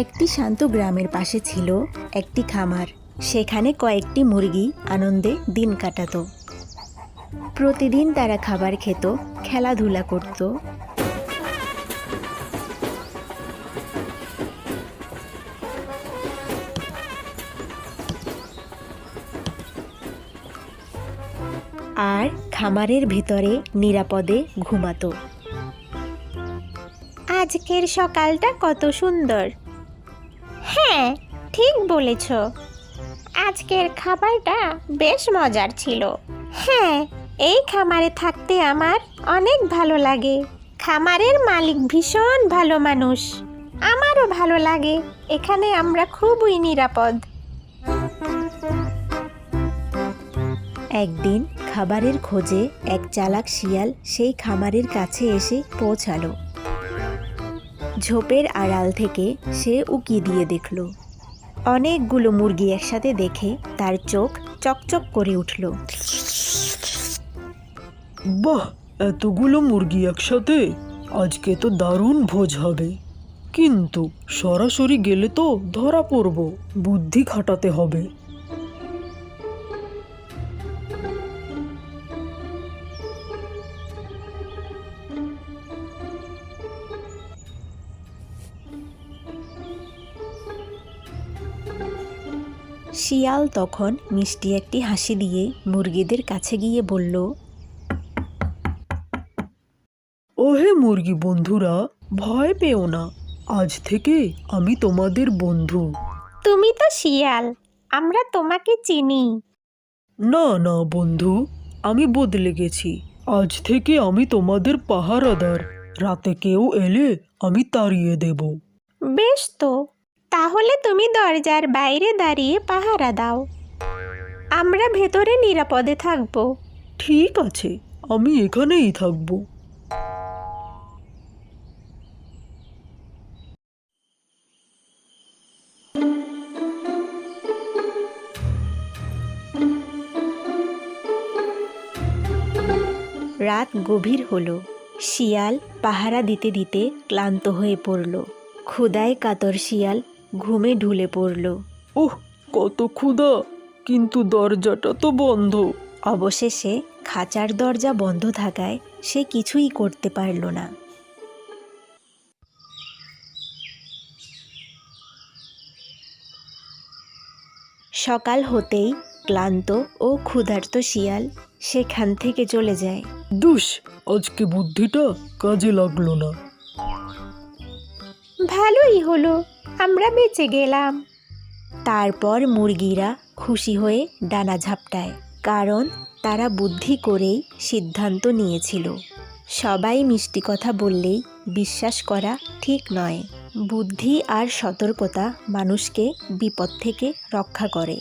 একটি শান্ত গ্রামের পাশে ছিল একটি খামার। সেখানে কয়েকটি মুরগি আনন্দে দিন কাটাতো। প্রতিদিন তারা খাবার খেত, খেলাধুলা করত। আর খামারের ভিতরে নিরাপদে ঘুমাতো। আজকের সকালটা কত সুন্দর। হ্যাঁ ঠিক বলেছ। আজকের খাবারটা বেশ মজার ছিল। হ্যাঁ এই খামারে থাকতে আমার অনেক ভালো লাগে। খামারের মালিক ভীষণ ভালো মানুষ। আমারও ভালো লাগে। এখানে আমরা খুবই নিরাপদ। একদিন খাবারের খোঁজে এক চালাক শিয়াল সেই খামারের কাছে এসে পৌঁছালো। ঝোপের আড়াল থেকে সে উকি দিয়ে দেখল। অনেকগুলো মুরগি একসাথে দেখে তার চোখ চকচক করে উঠল। বাহ, এতগুলো মুরগি একসাথে? আজকে তো দারুণ ভোজ হবে। কিন্তু সরাসরি গেলে তো ধরা পড়ব, বুদ্ধি খাটাতে হবে। শিয়াল তখন মিষ্টি একটি হাসি দিয়ে মুরগিদের কাছে গিয়ে বলল ওহে মুরগি বন্ধুরা ভয় পেও না আজ থেকে আমি তোমাদের বন্ধু। তুমি তো শিয়াল আমরা তোমাকে চিনি। না না বন্ধু আমি বদলে গেছি আজ থেকে আমি তোমাদের পাহারাদার রাতে কেউ এলে আমি তাড়িয়ে দেব। বেশ তো তাহলে তুমি দরজার বাইরে দাঁড়িয়ে পাহারা দাও। আমরা ভেতরে নিরাপদে থাকব। ঠিক আছে আমি এখানেই থাকব। রাত গভীর হলো। শিয়াল পাহারা দিতে দিতে ক্লান্ত হয়ে পড়ল। ক্ষুদায় কাতর শিয়াল ঘুমে ঢুলে পড়ল। ওহ কত ক্ষুধা। কিন্তু দরজাটা তো বন্ধ। অবশেষে খাঁচার দরজা বন্ধ থাকায় সে কিছুই করতে পারল না। সকাল হতেই ক্লান্ত ও ক্ষুধার্ত শিয়াল সেখান থেকে চলে যায়। দুষ আজকে বুদ্ধিটা কাজে লাগল না। ভালোই হলো, আমরা বেঁচে গেলাম। তারপর মুরগিরা খুশি হয়ে ডানা ঝাপটায়, কারণ তারা বুদ্ধি করেই সিদ্ধান্ত নিয়েছিল। সবাই মিষ্টি কথা বললেই বিশ্বাস করা ঠিক নয়। বুদ্ধি আর সতর্কতা মানুষকে বিপদ থেকে রক্ষা করে।